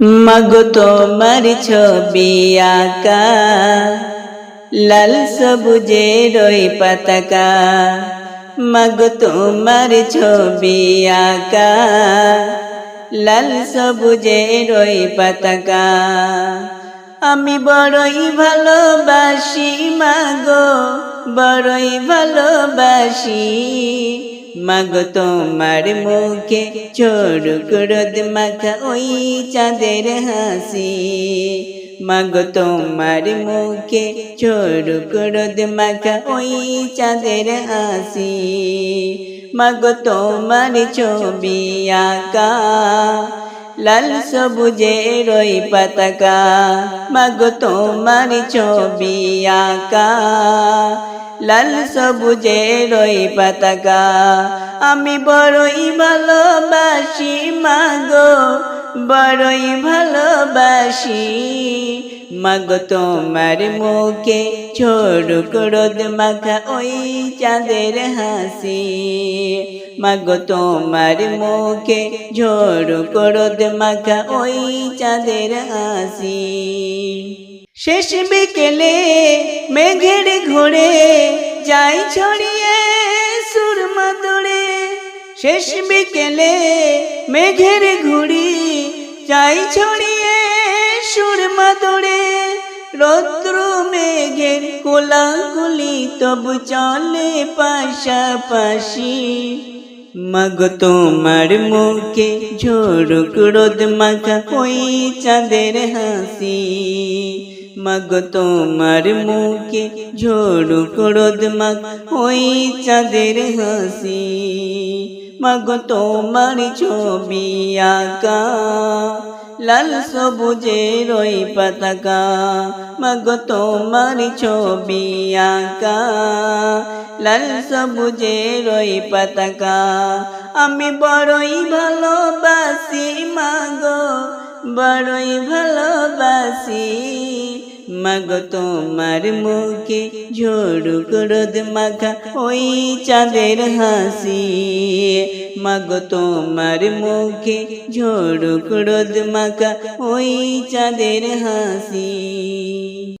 মাগো তোমার ছবি আঁকা, লাল সবুজের ওই পতাকা। মাগো তোমার ছবি আঁকা, লাল সবুজের ওই পতাকা। আমি বড়ই ভালোবাসি মাগো বড়ই ভালোবাসি। মাগো তোমার মুখে চড়ুক রোদ মাখা ওই চাঁদের হাসি। মাগো তোমার মুখে চড়ুক রোদ মাখা ওই চাঁদের হাসি। মাগো তোমার ছবি আঁকা লাল সবুজে রই পতাকা, মাগো তোমার ছবি আঁকা। লাল সবুজে রই পতাকা, আমি বড়ই ভালোবাসি মাগো। বড়ই ভালোবাসি। মাগো তোমার মুখে ছোড়ুক রোদ মাখা ওই চাঁদের হাসি। মাগো তোমার মুখে ঝোড়ুক রোদ মাখা ওই চাঁদের হাসি। শেষ বিকেলে মেঘের ঘোরে যাই ছড়িয়ে সুরমা দৌড়ে শেষ বিকেলে মেঘের ঘুড়ি যাই ছড়িয়ে সুরমা দৌড়ে, রৌদ্র মেঘের কোলাগুলি তবু চলে পাশাপাশি। মগ তোমার মুখে ঝোড়ুক রোদ মাখা ওই চাঁদের হাসি। মগ তোমার মুখে ঝোড়ুক রোদ মাখা ওই চাঁদের হাসি। মগ তোমার ছবি আঁকা। লাল সবুজে রই পতাকা মগ তোমার ছবি আঁকা। লাল সবুজে রই পতাকা, আমি বড়ই ভালোবাসি মাগো বড়ই ভালোবাসি। মাগো তোমার মুখে ঝোড়ুক রোদ মাখা ওই চাঁদের হাসি। মাগো তোমার মুখে ঝোড়ুক রোদ মাখা ওই চাঁদের হাসি।